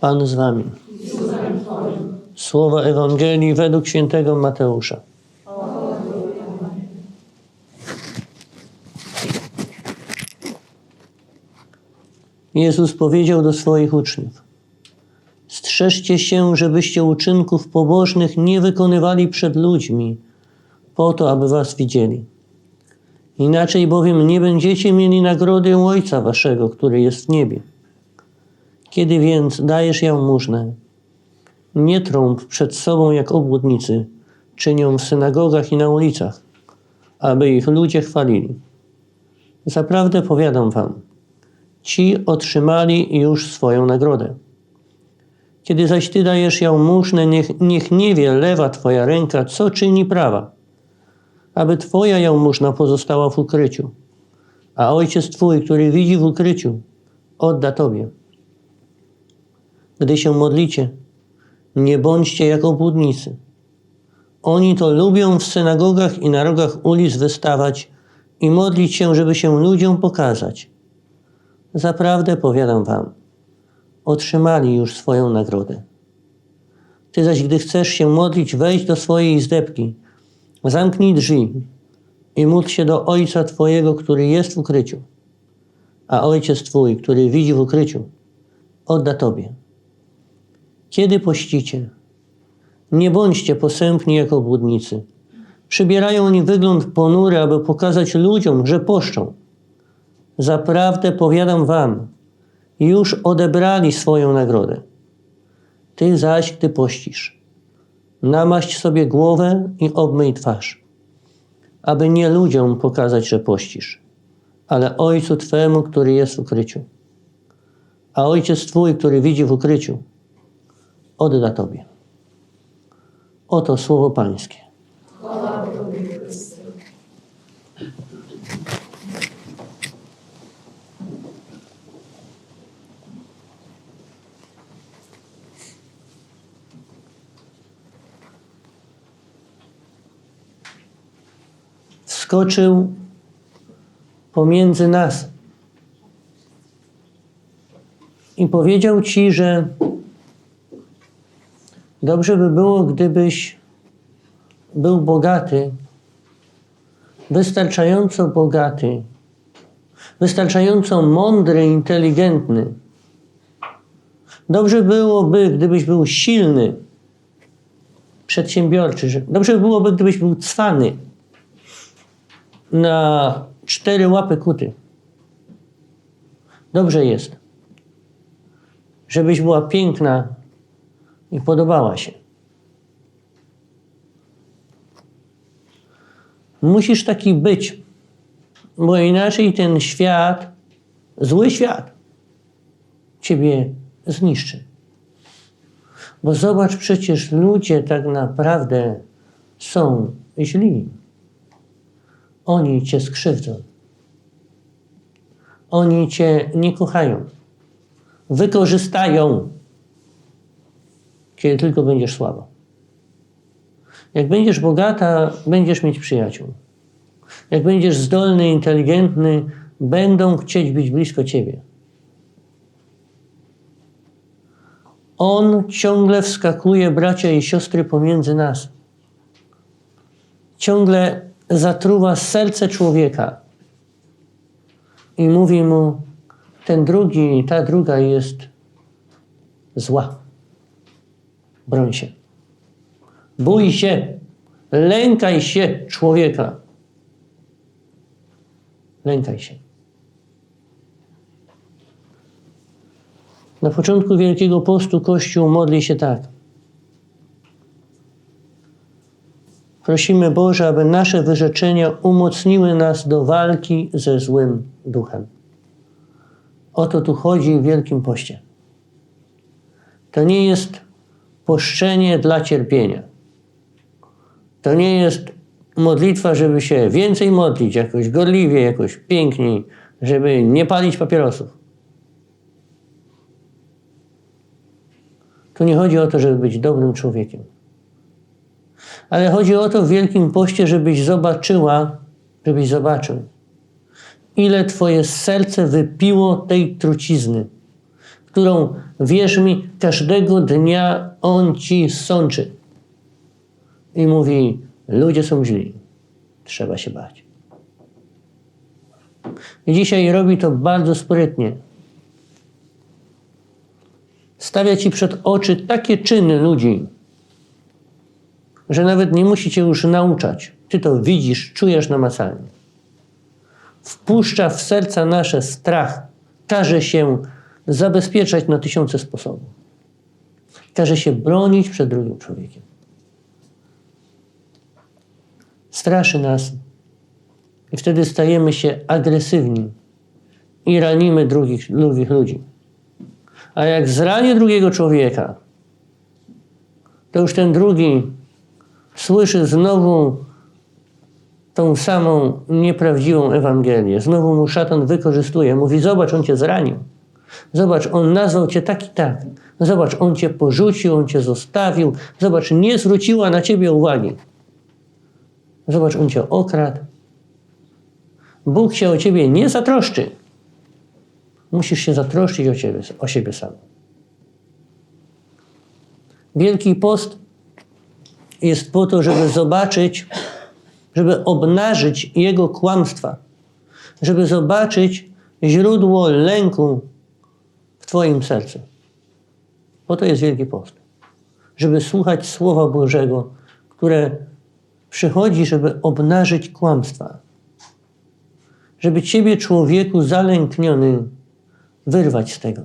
Pan z wami. Słowa Ewangelii według świętego Mateusza. Jezus powiedział do swoich uczniów: Strzeżcie się, żebyście uczynków pobożnych nie wykonywali przed ludźmi, po to, aby was widzieli. Inaczej bowiem nie będziecie mieli nagrody u Ojca Waszego, który jest w niebie. Kiedy więc dajesz jałmużnę, nie trąb przed sobą jak obłudnicy czynią w synagogach i na ulicach, aby ich ludzie chwalili. Zaprawdę powiadam wam, ci otrzymali już swoją nagrodę. Kiedy zaś ty dajesz jałmużnę, niech, niech nie wie lewa twoja ręka, co czyni prawa, aby twoja jałmużna pozostała w ukryciu, a ojciec twój, który widzi w ukryciu, odda tobie. Gdy się modlicie, nie bądźcie jak obłudnicy. Oni to lubią w synagogach i na rogach ulic wystawać i modlić się, żeby się ludziom pokazać. Zaprawdę powiadam wam, otrzymali już swoją nagrodę. Ty zaś, gdy chcesz się modlić, wejdź do swojej izdebki, zamknij drzwi i módl się do Ojca Twojego, który jest w ukryciu, a Ojciec Twój, który widzi w ukryciu, odda Tobie. Kiedy pościcie, nie bądźcie posępni jak obłudnicy. Przybierają oni wygląd ponury, aby pokazać ludziom, że poszczą. Zaprawdę powiadam wam, już odebrali swoją nagrodę. Ty zaś, gdy pościsz, namaść sobie głowę i obmyj twarz, aby nie ludziom pokazać, że pościsz, ale Ojcu Twemu, który jest w ukryciu. A Ojciec Twój, który widzi w ukryciu, odda Tobie. Oto słowo Pańskie. Wskoczył pomiędzy nas i powiedział Ci, że Dobrze by było, gdybyś był bogaty, wystarczająco bogaty, wystarczająco mądry, inteligentny. Dobrze byłoby, gdybyś był silny, przedsiębiorczy. Dobrze by byłoby, gdybyś był cwany, na cztery łapy kuty. Dobrze jest, żebyś była piękna, i podobała się. Musisz taki być, bo inaczej ten świat, zły świat, ciebie zniszczy. Bo zobacz, przecież ludzie tak naprawdę są źli. Oni cię skrzywdzą. Oni cię nie kochają. Wykorzystają kiedy tylko będziesz słaba. Jak będziesz bogata, będziesz mieć przyjaciół. Jak będziesz zdolny, inteligentny, będą chcieć być blisko ciebie. On ciągle wskakuje, bracia i siostry, pomiędzy nas. Ciągle zatruwa serce człowieka i mówi mu: Ten drugi, ta druga jest zła. Broń się. Bój się. Lękaj się człowieka. Lękaj się. Na początku Wielkiego Postu Kościół modli się tak. Prosimy Boże, aby nasze wyrzeczenia umocniły nas do walki ze złym duchem. O to tu chodzi w Wielkim Poście. To nie jest poszczenie dla cierpienia. To nie jest modlitwa, żeby się więcej modlić, jakoś gorliwie, jakoś piękniej, żeby nie palić papierosów. Tu nie chodzi o to, żeby być dobrym człowiekiem. Ale chodzi o to w Wielkim Poście, żebyś zobaczyła, żebyś zobaczył, ile Twoje serce wypiło tej trucizny, którą, wierz mi, każdego dnia on ci sączy. I mówi, ludzie są źli, trzeba się bać. I dzisiaj robi to bardzo sprytnie. Stawia ci przed oczy takie czyny ludzi, że nawet nie musi cię już nauczać. Ty to widzisz, czujesz namacalnie. Wpuszcza w serca nasze strach, każe się zabezpieczać na tysiące sposobów. Każe się bronić przed drugim człowiekiem. Straszy nas i wtedy stajemy się agresywni i ranimy drugich, drugich ludzi. A jak zranię drugiego człowieka, to już ten drugi słyszy znowu tą samą nieprawdziwą Ewangelię. Znowu mu szatan wykorzystuje. Mówi, zobacz, on cię zranił. Zobacz, on nazwał cię tak i tak. Zobacz, on cię porzucił, on cię zostawił. Zobacz, nie zwróciła na ciebie uwagi. Zobacz, on cię okradł. Bóg się o ciebie nie zatroszczy. Musisz się zatroszczyć o, ciebie, o siebie sam. Wielki Post jest po to, żeby zobaczyć, żeby obnażyć jego kłamstwa, żeby zobaczyć źródło lęku w Twoim sercu. Po to jest Wielki Post. Żeby słuchać Słowa Bożego, które przychodzi, żeby obnażyć kłamstwa. Żeby Ciebie, człowieku zalękniony, wyrwać z tego.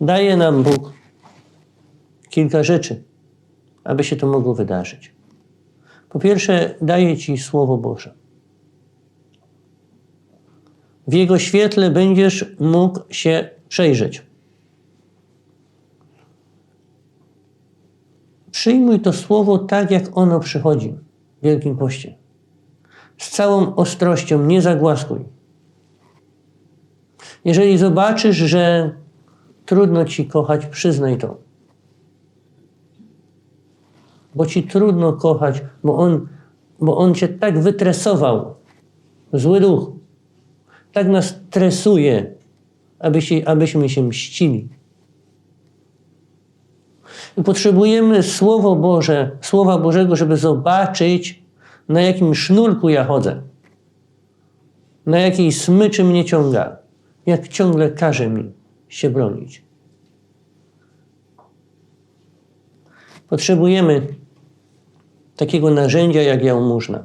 Daje nam Bóg kilka rzeczy, aby się to mogło wydarzyć. Po pierwsze, daje Ci Słowo Boże. W Jego świetle będziesz mógł się przejrzeć. Przyjmuj to Słowo tak, jak ono przychodzi w Wielkim Poście. Z całą ostrością, nie zagłaskuj. Jeżeli zobaczysz, że trudno Ci kochać, przyznaj to bo ci trudno kochać, bo on, bo on cię tak wytresował. Zły duch. Tak nas tresuje, aby się, abyśmy się mścili. I potrzebujemy Słowo Boże, Słowa Bożego, żeby zobaczyć, na jakim sznurku ja chodzę. Na jakiej smyczy mnie ciąga. Jak ciągle każe mi się bronić. Potrzebujemy takiego narzędzia jak jałmużna.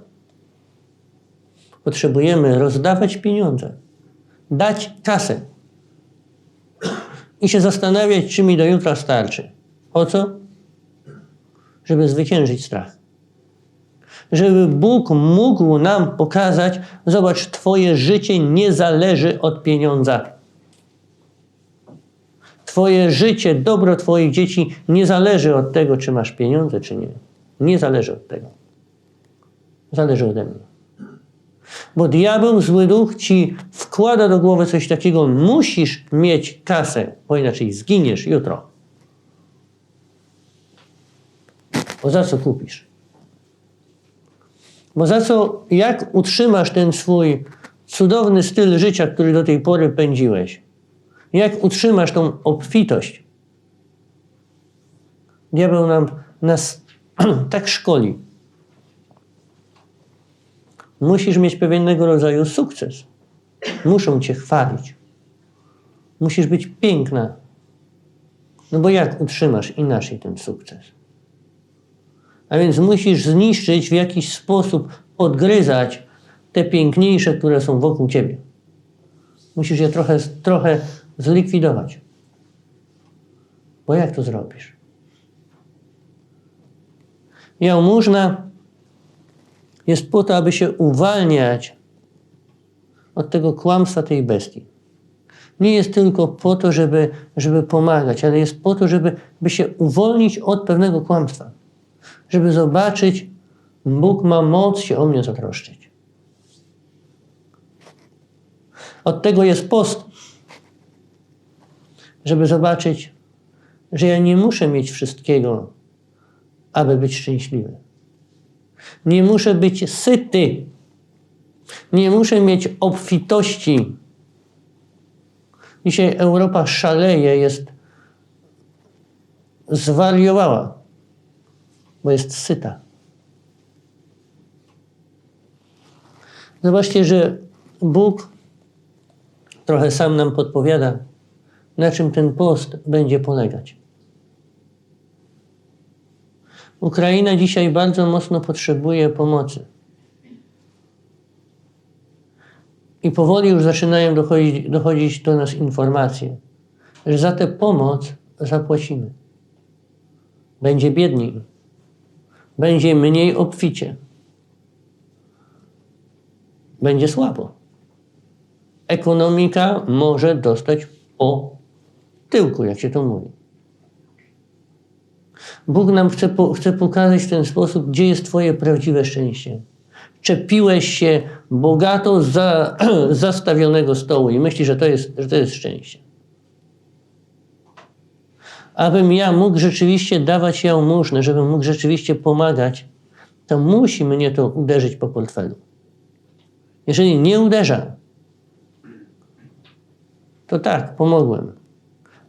Potrzebujemy rozdawać pieniądze, dać kasę i się zastanawiać, czy mi do jutra starczy. Po co? Żeby zwyciężyć strach. Żeby Bóg mógł nam pokazać, zobacz, Twoje życie nie zależy od pieniądza. Twoje życie, dobro Twoich dzieci nie zależy od tego, czy masz pieniądze, czy nie. Nie zależy od tego. Zależy ode mnie. Bo diabeł, zły duch ci wkłada do głowy coś takiego, musisz mieć kasę, bo inaczej zginiesz jutro. Bo za co kupisz? Bo za co, jak utrzymasz ten swój cudowny styl życia, który do tej pory pędziłeś? Jak utrzymasz tą obfitość? Diabeł nam, nas tak szkoli. Musisz mieć pewnego rodzaju sukces. Muszą cię chwalić. Musisz być piękna. No bo jak utrzymasz inaczej ten sukces? A więc musisz zniszczyć w jakiś sposób, odgryzać te piękniejsze, które są wokół ciebie. Musisz je trochę, trochę zlikwidować. Bo jak to zrobisz? Jałmużna jest po to, aby się uwalniać od tego kłamstwa tej bestii. Nie jest tylko po to, żeby, żeby pomagać, ale jest po to, żeby by się uwolnić od pewnego kłamstwa. Żeby zobaczyć, Bóg ma moc się o mnie zatroszczyć. Od tego jest post, żeby zobaczyć, że ja nie muszę mieć wszystkiego, aby być szczęśliwy. Nie muszę być syty, Nie muszę mieć obfitości. Dzisiaj Europa szaleje, jest zwariowała, bo jest syta. Zobaczcie, że Bóg trochę sam nam podpowiada, na czym ten post będzie polegać. Ukraina dzisiaj bardzo mocno potrzebuje pomocy. I powoli już zaczynają dochodzić, dochodzić do nas informacje, że za tę pomoc zapłacimy. Będzie biedniej, będzie mniej obficie, będzie słabo. Ekonomika może dostać po tyłku, jak się to mówi. Bóg nam chce, po, chce pokazać w ten sposób, gdzie jest Twoje prawdziwe szczęście. Czepiłeś się bogato za, zastawionego stołu i myślisz, że to, jest, że to jest szczęście. Abym ja mógł rzeczywiście dawać jałmużnę, żebym mógł rzeczywiście pomagać, to musi mnie to uderzyć po portfelu. Jeżeli nie uderza, to tak, pomogłem.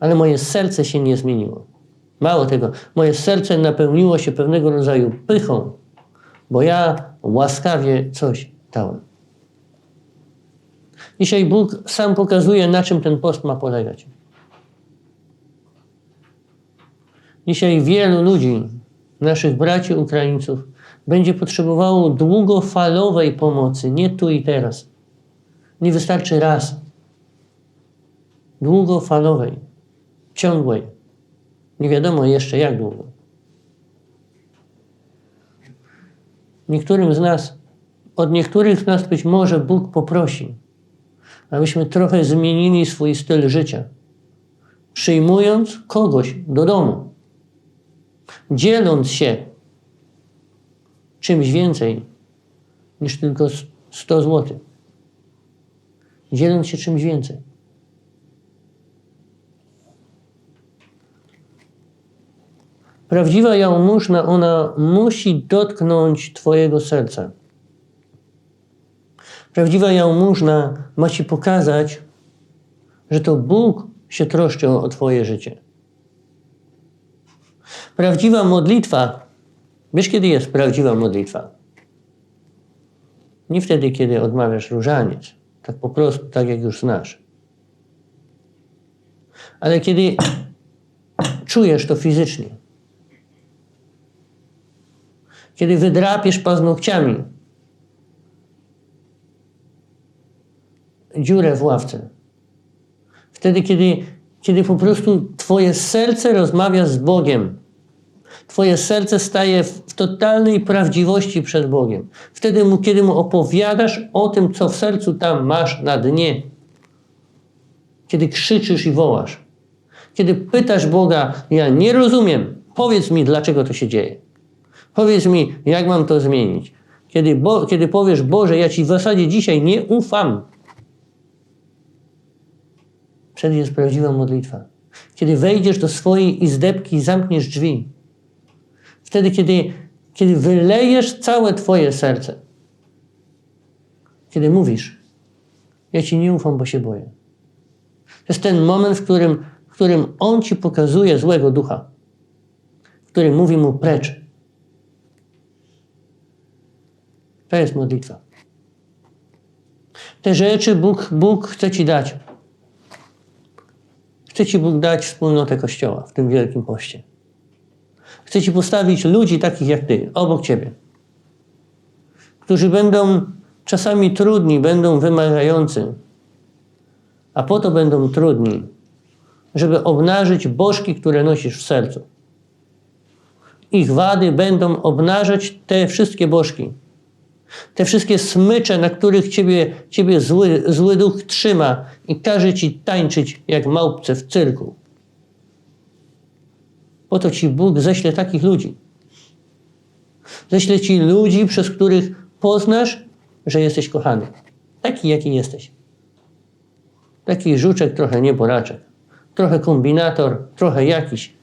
Ale moje serce się nie zmieniło. Mało tego, moje serce napełniło się pewnego rodzaju pychą, bo ja łaskawie coś dałem. Dzisiaj Bóg sam pokazuje, na czym ten post ma polegać. Dzisiaj wielu ludzi, naszych braci Ukraińców, będzie potrzebowało długofalowej pomocy, nie tu i teraz. Nie wystarczy raz. Długofalowej, ciągłej. Nie wiadomo jeszcze jak długo. Niektórym z nas, od niektórych z nas być może Bóg poprosi, abyśmy trochę zmienili swój styl życia, przyjmując kogoś do domu, dzieląc się czymś więcej niż tylko 100 zł. Dzieląc się czymś więcej. Prawdziwa jałmużna, ona musi dotknąć Twojego serca. Prawdziwa jałmużna ma Ci pokazać, że to Bóg się troszczy o Twoje życie. Prawdziwa modlitwa, wiesz kiedy jest prawdziwa modlitwa? Nie wtedy, kiedy odmawiasz różaniec, tak po prostu, tak jak już znasz. Ale kiedy czujesz to fizycznie. Kiedy wydrapiesz paznokciami dziurę w ławce. Wtedy, kiedy, kiedy po prostu Twoje serce rozmawia z Bogiem. Twoje serce staje w, totalnej prawdziwości przed Bogiem. Wtedy, mu, kiedy Mu opowiadasz o tym, co w sercu tam masz na dnie. Kiedy krzyczysz i wołasz. Kiedy pytasz Boga, ja nie rozumiem, powiedz mi, dlaczego to się dzieje. Powiedz mi, jak mam to zmienić. Kiedy, Bo, kiedy powiesz, Boże, ja Ci w zasadzie dzisiaj nie ufam, wtedy jest prawdziwa modlitwa. Kiedy wejdziesz do swojej izdebki i zamkniesz drzwi, wtedy, kiedy, kiedy wylejesz całe Twoje serce, kiedy mówisz, ja Ci nie ufam, bo się boję. To jest ten moment, w którym, w którym On Ci pokazuje złego ducha, w którym mówi Mu precz. To jest modlitwa. Te rzeczy Bóg, Bóg chce Ci dać. Chce Ci Bóg dać wspólnotę Kościoła w tym Wielkim Poście. Chce Ci postawić ludzi takich jak Ty, obok Ciebie, którzy będą czasami trudni, będą wymagający, a po to będą trudni, żeby obnażyć bożki, które nosisz w sercu. Ich wady będą obnażać te wszystkie bożki. Te wszystkie smycze, na których ciebie, ciebie zły, zły duch trzyma i każe ci tańczyć jak małpce w cyrku. Po to ci Bóg ześle takich ludzi. Ześle ci ludzi, przez których poznasz, że jesteś kochany. Taki, jaki jesteś. Taki żuczek, trochę nieboraczek. Trochę kombinator, trochę jakiś.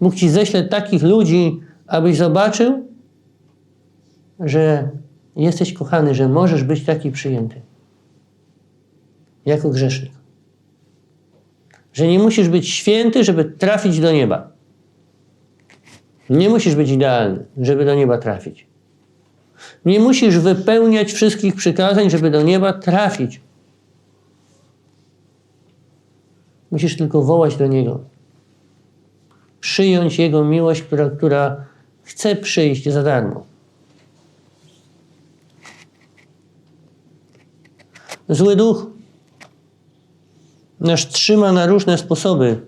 Bóg ci ześle takich ludzi, abyś zobaczył, że Jesteś kochany, że możesz być taki przyjęty. Jako grzesznik. Że nie musisz być święty, żeby trafić do nieba. Nie musisz być idealny, żeby do nieba trafić. Nie musisz wypełniać wszystkich przykazań, żeby do nieba trafić. Musisz tylko wołać do Niego. Przyjąć Jego miłość, która, która chce przyjść za darmo. Zły duch nas trzyma na różne sposoby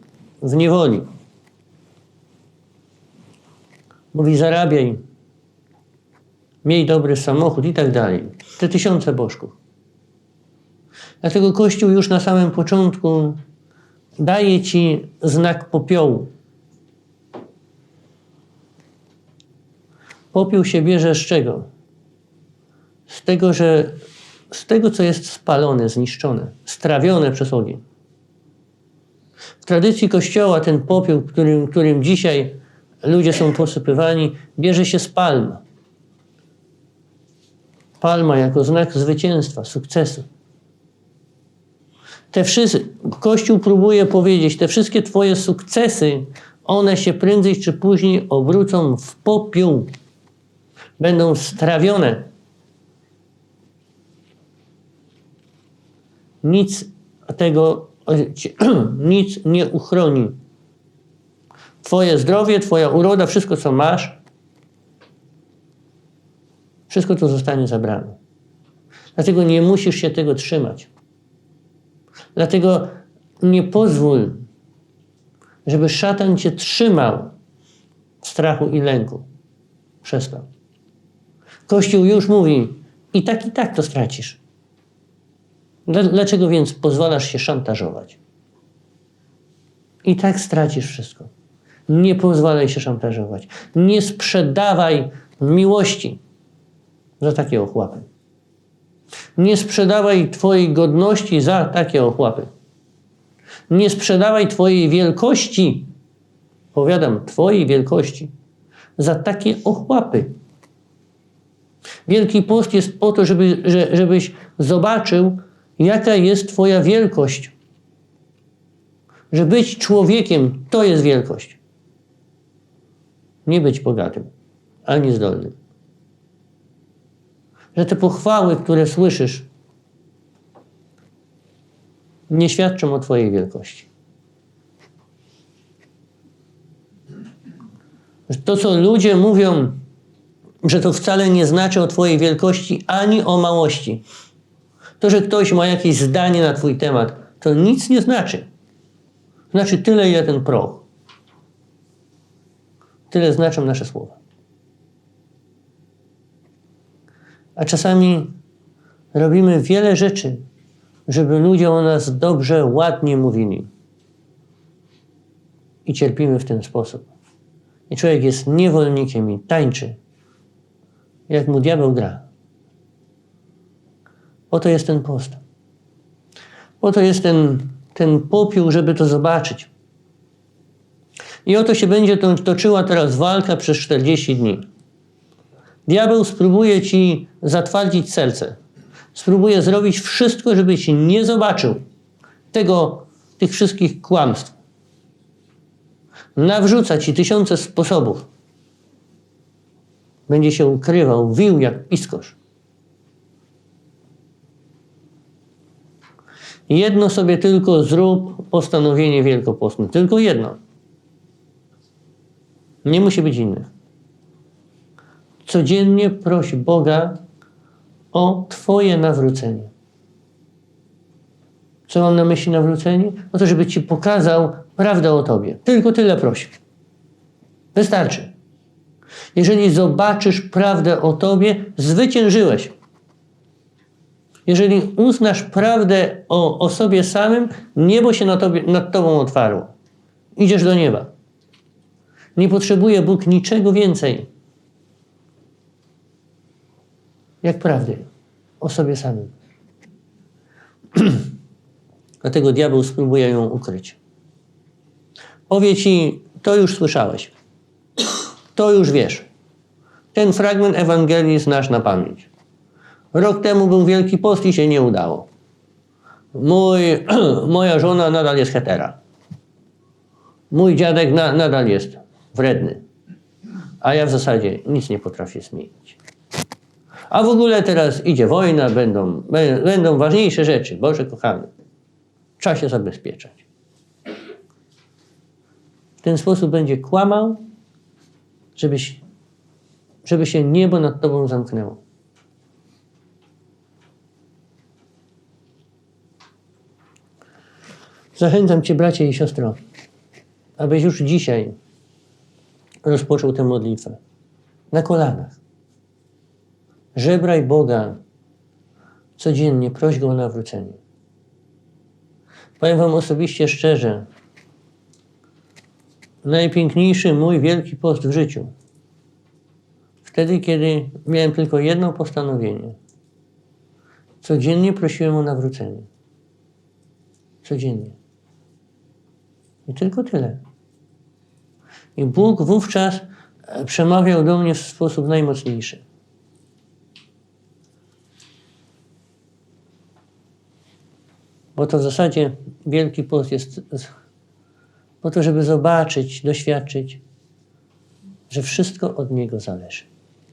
w niewoli. Mówi zarabiaj, miej dobry samochód i tak dalej. Te tysiące bożków. Dlatego Kościół już na samym początku daje ci znak popiołu. Popiół się bierze z czego? Z tego, że z tego, co jest spalone, zniszczone, strawione przez ogień. W tradycji Kościoła ten popiół, którym, którym dzisiaj ludzie są posypywani, bierze się z palm. Palma jako znak zwycięstwa, sukcesu. Te wszystkie, Kościół próbuje powiedzieć, te wszystkie Twoje sukcesy, one się prędzej czy później obrócą w popiół. Będą strawione. Nic tego, nic nie uchroni. Twoje zdrowie, Twoja uroda, wszystko co masz, wszystko to zostanie zabrane. Dlatego nie musisz się tego trzymać. Dlatego nie pozwól, żeby szatan cię trzymał w strachu i lęku. Przestał. Kościół już mówi, i tak, i tak to stracisz. Dlaczego więc pozwalasz się szantażować? I tak stracisz wszystko. Nie pozwalaj się szantażować. Nie sprzedawaj miłości za takie ochłapy. Nie sprzedawaj Twojej godności za takie ochłapy. Nie sprzedawaj Twojej wielkości, powiadam, Twojej wielkości, za takie ochłapy. Wielki post jest po to, żeby, żebyś zobaczył, jaka jest Twoja wielkość. Że być człowiekiem to jest wielkość. Nie być bogatym, ani zdolnym że te pochwały, które słyszysz, nie świadczą o Twojej wielkości. To, co ludzie mówią, że to wcale nie znaczy o Twojej wielkości ani o małości. To, że ktoś ma jakieś zdanie na Twój temat, to nic nie znaczy. Znaczy tyle, ile ten proch. Tyle znaczą nasze słowa. A czasami robimy wiele rzeczy, żeby ludzie o nas dobrze, ładnie mówili. I cierpimy w ten sposób. I człowiek jest niewolnikiem i tańczy, jak mu diabeł gra. Oto jest ten post. Oto jest ten, ten popiół, żeby to zobaczyć. I oto się będzie toczyła teraz walka przez 40 dni. Diabeł spróbuje ci zatwardzić serce. Spróbuje zrobić wszystko, żebyś nie zobaczył tego, tych wszystkich kłamstw. Nawrzuca ci tysiące sposobów. Będzie się ukrywał, wił jak piskosz. Jedno sobie tylko zrób postanowienie wielkopostne. Tylko jedno. Nie musi być innych codziennie proś Boga o Twoje nawrócenie. Co mam na myśli nawrócenie? O to, żeby Ci pokazał prawdę o Tobie. Tylko tyle proś. Wystarczy. Jeżeli zobaczysz prawdę o Tobie, zwyciężyłeś. Jeżeli uznasz prawdę o, o sobie samym, niebo się nad, tobie, nad Tobą otwarło. Idziesz do nieba. Nie potrzebuje Bóg niczego więcej jak prawdy o sobie samym. Dlatego diabeł spróbuje ją ukryć. Powie ci, to już słyszałeś. To już wiesz. Ten fragment Ewangelii znasz na pamięć. Rok temu był Wielki Post i się nie udało. Mój, moja żona nadal jest hetera. Mój dziadek na, nadal jest wredny. A ja w zasadzie nic nie potrafię zmienić. A w ogóle teraz idzie wojna, będą, bę- będą ważniejsze rzeczy. Boże kochany, trzeba się zabezpieczać. W ten sposób będzie kłamał, żebyś, żeby się niebo nad tobą zamknęło. Zachęcam Cię, bracie i siostro, abyś już dzisiaj rozpoczął tę modlitwę na kolanach. Żebraj Boga codziennie, proś Go o nawrócenie. Powiem Wam osobiście szczerze, najpiękniejszy mój wielki post w życiu. Wtedy, kiedy miałem tylko jedno postanowienie. Codziennie prosiłem o nawrócenie. Codziennie. I tylko tyle. I Bóg wówczas e, przemawiał do mnie w sposób najmocniejszy. Bo to w zasadzie Wielki Post jest po to, żeby zobaczyć, doświadczyć, że wszystko od Niego zależy.